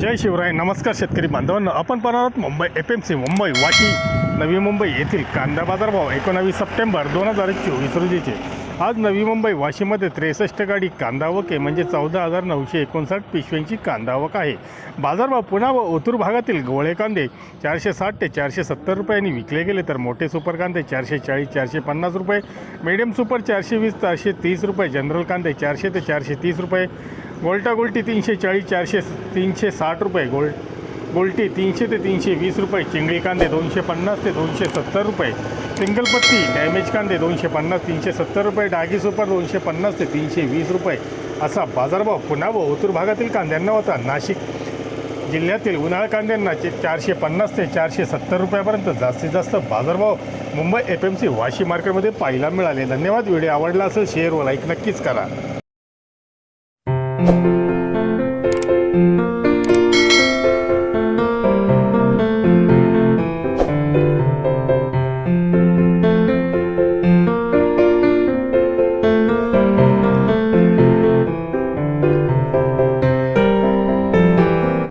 जय शिवराय नमस्कार शेतकरी बांधवांना. आपण पाहणार आहोत Mumbai F M C Mumbai Vashi Navi Mumbai येथील कांदा बाजारभाव एकोणावीस सप्टेंबर दोन हजार चोवीस रोजीचे. आज नवी मुंबई वाशीमध्ये त्रेसष्ट गाडी कांदा आहे. म्हणजे चौदा हजार नऊशे एकोणसाठ पिशव्यांची कांदावक आहे. बाजारभाव पुन्हा व ओतूर भागातील गोळे कांदे चारशे साठ ते चारशे सत्तर रुपयांनी विकले गेले तर मोठे सुपर कांदे चारशे चाळीस चारशे पन्नास रुपये मिडियम सुपर चारशे वीस चारशे तीस रुपये जनरल कांदे चारशे ते चारशे तीस रुपये गोल्टा गोल्टी तीनशे चाळीस चारशे तीनशे साठ रुपये गोल्ड गोल्टी तीनशे ते तीनशे वीस रुपये चिंगळी कांदे दोनशे पन्नास ते दोनशे सत्तर रुपये सिंगल पत्ती डॅमेज कांदे दोनशे पन्नास तीनशे सत्तर रुपये डागी सुपर दोनशे पन्नास ते तीनशे वीस रुपये. असा बाजारभाव पुन्हा व ओतूर भागातील कांद्यांना होता. नाशिक जिल्ह्यातील उन्हाळ कांद्यांना चारशे पन्नास ते चारशे सत्तर रुपयापर्यंत जास्तीत जास्त बाजारभाव Mumbai F M C Vashi मार्केटमध्ये पाहायला मिळाले. धन्यवाद. व्हिडिओ आवडला असेल शेअर व लाईक नक्कीच करा.